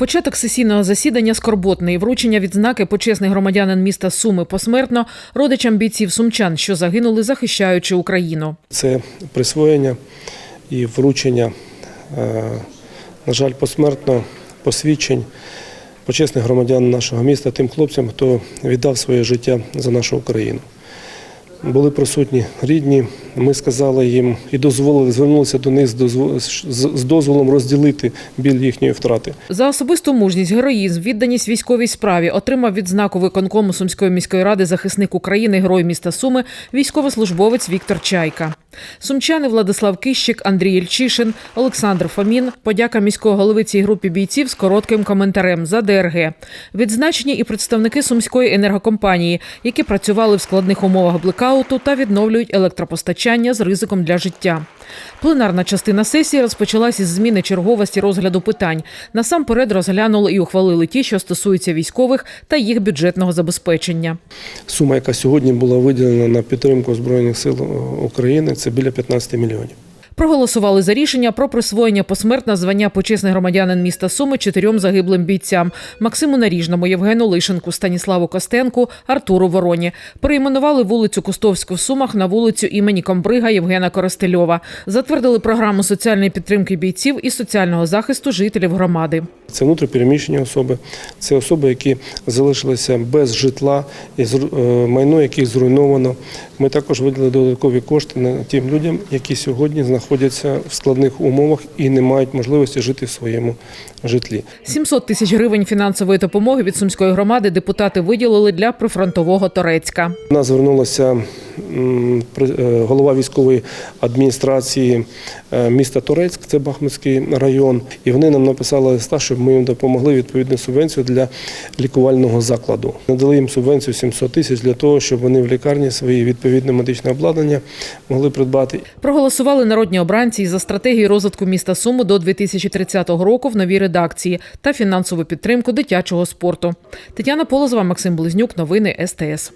Початок сесійного засідання скорботний. Вручення відзнаки почесний громадянин міста Суми посмертно родичам бійців сумчан, що загинули, захищаючи Україну. Це присвоєння і вручення, е, на жаль, посмертно посвідчень почесних громадян нашого міста тим хлопцям, хто віддав своє життя за нашу Україну. Були присутні рідні. Ми сказали їм і дозволили, звернулися до них з дозво- з- з дозволом розділити біль їхньої втрати. За особисту мужність, героїзм, відданість військовій справі отримав відзнаку виконкому Сумської міської ради захисник України, герой міста Суми, військовослужбовець Віктор Чайка. Сумчани Владислав Кищик, Андрій Ільчишин, Олександр Фомін. Подяка міського голови цій групі бійців з коротким коментарем за ДРГ. Відзначені і представники Сумської енергокомпанії, які працювали в складних умовах блекауту та відновлюють електропостачання з ризиком для життя. Пленарна частина сесії розпочалась із зміни черговості розгляду питань. Насамперед розглянули і ухвалили ті, що стосуються військових та їх бюджетного забезпечення. Сума, яка сьогодні була виділена на підтримку Збройних сил е, України, це біля 15 мільйонів. Проголосували за рішення про присвоєння посмертно звання почесний громадянин міста Суми чотирьом загиблим бійцям: Максиму Наріжному, Євгену Лишенку, Станіславу Костенку, Артуру Вороні. Перейменували вулицю Кустовську в Сумах на вулицю імені Комбрига Євгена Коростельова. Затвердили програму соціальної підтримки бійців і соціального захисту жителів громади. Це внутрішньопереміщені особи, це особи, які залишилися без житла, і е, майно яких зруйновано. Ми також виділили додаткові кошти на тим людям, які сьогодні знаходяться в складних умовах і не мають можливості жити в своєму житлі. 700 тисяч гривень фінансової допомоги від сумської громади депутати виділили для прифронтового Торецька. Нас звернулася голова військової адміністрації е, міста Торецьк, це Бахмутський район, і вони нам написали листа, щоб ми їм допомогли відповідну субвенцію для лікувального закладу. Надали їм субвенцію 700 тисяч для того, щоб вони в лікарні свої відповідне медичне обладнання могли придбати. Проголосували народні обранці за стратегію розвитку міста Суму до 2030 року в новій редакції та фінансову підтримку дитячого спорту. Тетяна Полозова, Максим Близнюк. Новини СТС.